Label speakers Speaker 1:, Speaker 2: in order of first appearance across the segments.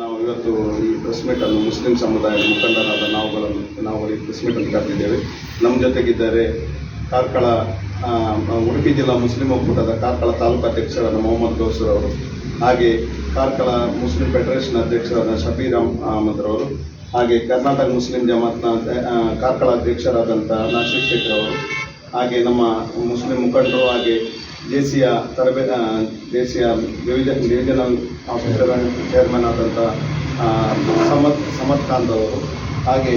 Speaker 1: ನಾವು ಇವತ್ತು ಈ ಪ್ರೆಸ್ ಮೀಟನ್ನು ಮುಸ್ಲಿಂ ಸಮುದಾಯದ ಮುಖಂಡರಾದ ನಾವುಗಳನ್ನು ನಾವು ಈ ಪ್ರೆಸ್ ಮೀಟನ್ನು ಕರೆದಿದ್ದೇವೆ. ನಮ್ಮ ಜೊತೆಗಿದ್ದಾರೆ ಕಾರ್ಕಳ ಉಡುಪಿ ಜಿಲ್ಲಾ ಮುಸ್ಲಿಂ ಒಕ್ಕೂಟದ ಕಾರ್ಕಳ ತಾಲೂಕು ಅಧ್ಯಕ್ಷರಾದ ಮೊಹಮ್ಮದ್ ಗೌಸರ್ ಅವರು, ಹಾಗೆ ಕಾರ್ಕಳ ಮುಸ್ಲಿಂ ಫೆಡರೇಷನ್ ಅಧ್ಯಕ್ಷರಾದ ಶಬೀರ್ ಅಹಮದ್ ರವರು, ಹಾಗೆ ಕರ್ನಾಟಕ ಮುಸ್ಲಿಂ ಜಮಾತ್ನ ಕಾರ್ಕಳ ಅಧ್ಯಕ್ಷರಾದಂಥ ನಾಶಿಕ್ ಶೇಖರ್ ಅವರು ಹಾಗೆ ನಮ್ಮ ಮುಸ್ಲಿಂ ಮುಖಂಡರು ಹಾಗೆ ದೇಸಿಯ ತರಬೇ ದೇಶೀಯ ವಿವಿಧ ಡಿವಿಜನ್ ಡಿವಿಷನಲ್ ಆಫೀಸರ್ ಚೇರ್ಮನ್ ಆದಂಥ ಸಮತ್ ಸಮತ್ ಖಾನ್ ಅವರು ಹಾಗೆ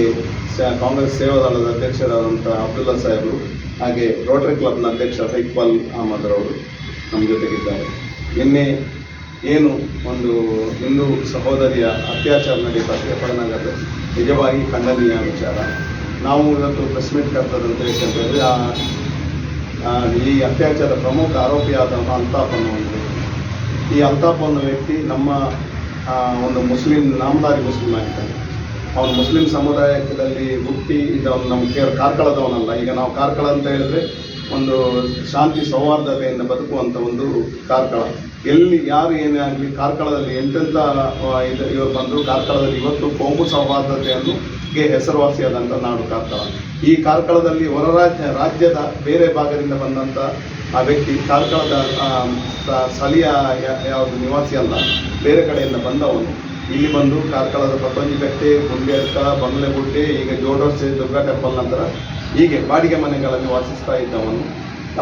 Speaker 1: ಕಾಂಗ್ರೆಸ್ ಸೇವಾದಳದ ಅಧ್ಯಕ್ಷರಾದಂಥ ಅಬ್ದುಲ್ಲಾ ಸಾಹೇಬರು ಹಾಗೆ ರೋಟರಿ ಕ್ಲಬ್ನ ಅಧ್ಯಕ್ಷ ಸೈಕ್ಬಾಲ್ ಅಹಮದ್ ಅವರು ನಮ್ಮ ಜೊತೆಗಿದ್ದಾರೆ. ನಿನ್ನೆ ಏನು ಒಂದು ಹಿಂದೂ ಸಹೋದರಿಯ ಅತ್ಯಾಚಾರ ನಡೀತ ಪಡನಗರದ ನಿಜವಾಗಿ ಖಂಡನೀಯ ವಿಚಾರ. ನಾವು ಇವತ್ತು ಪ್ರೆಸ್ ಮೀಟ್ ಕರ್ತದಂತ ಯಾಕಂತಂದರೆ ಆ ಆ, ಈ ಅತ್ಯಾಚಾರ ಪ್ರಮುಖ ಆರೋಪಿಯಾದಂಥ ಅಲ್ತಾಫ್ ಅನ್ನೋ ಒಂದು ವ್ಯಕ್ತಿ. ಈ ಅಲ್ತಾಫ್ ಅನ್ನೋ ವ್ಯಕ್ತಿ ನಮ್ಮ ಒಂದು ಮುಸ್ಲಿಂ ನಾಮದಾರಿ ಮುಸ್ಲಿಂ ಆಗಿದ್ದಾನೆ ಅವನು ಮುಸ್ಲಿಂ ಸಮುದಾಯದಲ್ಲಿ ಹುಟ್ಟಿ ಇದು ಕೇರ್ ಕಾರ್ಕಳದವನಲ್ಲ ಈಗ ನಾವು ಕಾರ್ಕಳ ಅಂತ ಹೇಳಿದ್ರೆ ಒಂದು ಶಾಂತಿ ಸೌಹಾರ್ದತೆಯಿಂದ ಬದುಕುವಂಥ ಒಂದು ಕಾರ್ಕಳ. ಎಲ್ಲಿ ಯಾರು ಏನೇ ಆಗಲಿ, ಕಾರ್ಕಳದಲ್ಲಿ ಎಂತೆಂಥ ಇದು, ಇವರು ಬಂದು ಕಾರ್ಕಳದಲ್ಲಿ ಇವತ್ತು ಕೋಮು ಸೌಹಾರ್ದತೆಯನ್ನು ಗೆ ಹೆಸರುವಾಸಿಯಾದಂಥ ನಾಡು ಕಾರ್ಕಳ. ಈ ಕಾರ್ಕಳದಲ್ಲಿ ಹೊರ ರಾಜ್ಯ ರಾಜ್ಯದ ಬೇರೆ ಭಾಗದಿಂದ ಬಂದಂಥ ಆ ವ್ಯಕ್ತಿ, ಕಾರ್ಕಳದ ಸ್ಥಳೀಯ ಯಾವುದು ನಿವಾಸಿ ಅಲ್ಲ, ಬೇರೆ ಕಡೆಯಿಂದ ಬಂದವನು. ಇಲ್ಲಿ ಬಂದು ಕಾರ್ಕಳದ ಪತ್ತೊಂಜಿ ಬೆಟ್ಟೆ ಬಂಗಲೆ ಬಂಗ್ಲೆಗುಡ್ಡೆ, ಈಗ ಜೋಡೋರ್ಸೆ ದುರ್ಗಾ ಟೆಂಪಲ್ ನಂತರ ಹೀಗೆ ಬಾಡಿಗೆ ಮನೆಗಳಲ್ಲಿ ವಾಸಿಸ್ತಾ ಇದ್ದವನು.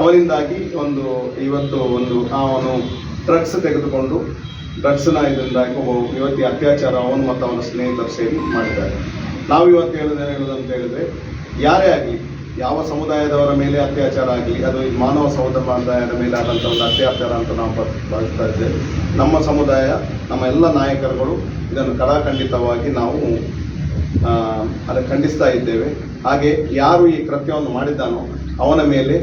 Speaker 1: ಅವರಿಂದಾಗಿ ಒಂದು ಇವತ್ತು ಒಂದು ಅವನು ಡ್ರಗ್ಸ್ ತೆಗೆದುಕೊಂಡು ಡ್ರಗ್ಸ್ನ ಇದರಿಂದಾಗಿ ಇವತ್ತಿ ಅತ್ಯಾಚಾರ, ಅವನು ಮತ್ತು ಅವನ ಸ್ನೇಹಿತರು ಸೇರಿ ಮಾಡಿದ್ದಾರೆ. ನಾವು ಇವತ್ತು ಹೇಳೋದು ಹೇಳೋದಂತ ಹೇಳಿದ್ರೆ, ಯಾರೇ ಆಗಲಿ ಯಾವ ಸಮುದಾಯದವರ ಮೇಲೆ ಅತ್ಯಾಚಾರ ಆಗಲಿ, ಅದು ಮಾನವ ಸಮುದಾಯದ ಮೇಲೆ ಆದಂಥ ಒಂದು ಅತ್ಯಾಚಾರ ಅಂತ ನಾವು ಭಾವಿಸ್ತಾ ಇದ್ದೇವೆ. ನಮ್ಮ ಸಮುದಾಯ, ನಮ್ಮ ಎಲ್ಲ ನಾಯಕರುಗಳು ಇದನ್ನು ಕಡಾಖಂಡಿತವಾಗಿ ನಾವು ಅದನ್ನು ಖಂಡಿಸ್ತಾ ಇದ್ದೇವೆ. ಹಾಗೆ ಯಾರು ಈ ಕೃತ್ಯವನ್ನು ಮಾಡಿದ್ದಾನೋ ಅವನ ಮೇಲೆ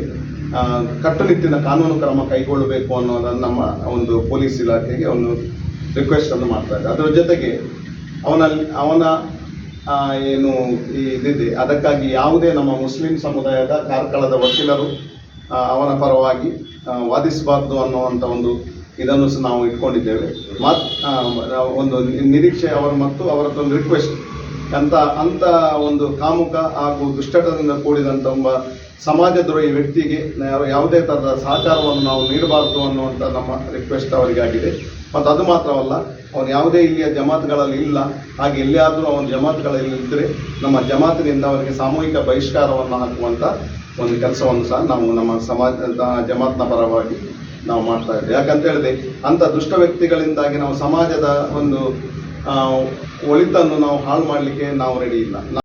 Speaker 1: ಕಟ್ಟುನಿಟ್ಟಿನ ಕಾನೂನು ಕ್ರಮ ಕೈಗೊಳ್ಳಬೇಕು ಅನ್ನೋದನ್ನು ನಮ್ಮ ಒಂದು ಪೊಲೀಸ್ ಇಲಾಖೆಗೆ ಒಂದು ರಿಕ್ವೆಸ್ಟ್ ಅನ್ನು ಮಾಡ್ತಾ ಇದ್ದಾರೆ. ಅದರ ಜೊತೆಗೆ ಅವನಲ್ಲಿ, ಅವನ ಏನು ಈ ಇದಿದೆ. ಅದಕ್ಕಾಗಿ ಯಾವುದೇ ನಮ್ಮ ಮುಸ್ಲಿಂ ಸಮುದಾಯದ ಕಾರ್ಕಳದ ವಕೀಲರು ಅವನ ಪರವಾಗಿ ವಾದಿಸಬಾರ್ದು ಅನ್ನುವಂಥ ಒಂದು ಇದನ್ನು ಸಹ ನಾವು ಇಟ್ಕೊಂಡಿದ್ದೇವೆ. ಮತ್ ನಾವು ಒಂದು ನಿರೀಕ್ಷೆ ಅವರು ಮತ್ತು ಅವರದ್ದೊಂದು ರಿಕ್ವೆಸ್ಟ್ ಅಂತ ಅಂತ ಒಂದು ಕಾಮುಕ ಹಾಗೂ ದುಷ್ಟಟದಿಂದ ಕೂಡಿದಂಥ ಒಬ್ಬ ಸಮಾಜದ್ರೋಹಿ ವ್ಯಕ್ತಿಗೆ ಯಾವುದೇ ಥರದ ಸಹಕಾರವನ್ನು ನಾವು ನೀಡಬಾರದು ಅನ್ನುವಂಥ ನಮ್ಮ ರಿಕ್ವೆಸ್ಟ್ ಅವರಿಗಾಗಿದೆ. ಮತ್ತು ಅದು ಮಾತ್ರವಲ್ಲ, ಅವನು ಯಾವುದೇ ಇಲ್ಲಿಯ ಜಮಾತ್ಗಳಲ್ಲಿ ಇಲ್ಲ, ಹಾಗೆ ಎಲ್ಲಿಯಾದರೂ ಅವನ ಜಮಾತ್ಗಳಲ್ಲಿ ಇದ್ದರೆ ನಮ್ಮ ಜಮಾತಿನಿಂದ ಅವರಿಗೆ ಸಾಮೂಹಿಕ ಬಹಿಷ್ಕಾರವನ್ನು ಹಾಕುವಂಥ ಒಂದು ಕೆಲಸವನ್ನು ಸಹ ನಾವು ನಮ್ಮ ಸಮಾಜ ಜಮಾತ್ನ ಪರವಾಗಿ ನಾವು ಮಾಡ್ತಾ ಇದ್ದೇವೆ. ಯಾಕಂತ ಹೇಳಿದ್ರೆ, ಅಂಥ ದುಷ್ಟ ವ್ಯಕ್ತಿಗಳಿಂದಾಗಿ ನಾವು ಸಮಾಜದ ಒಂದು ಒಳಿತನ್ನು ನಾವು ಹಾಳು ಮಾಡಲಿಕ್ಕೆ ನಾವು ರೆಡಿ ಇಲ್ಲ.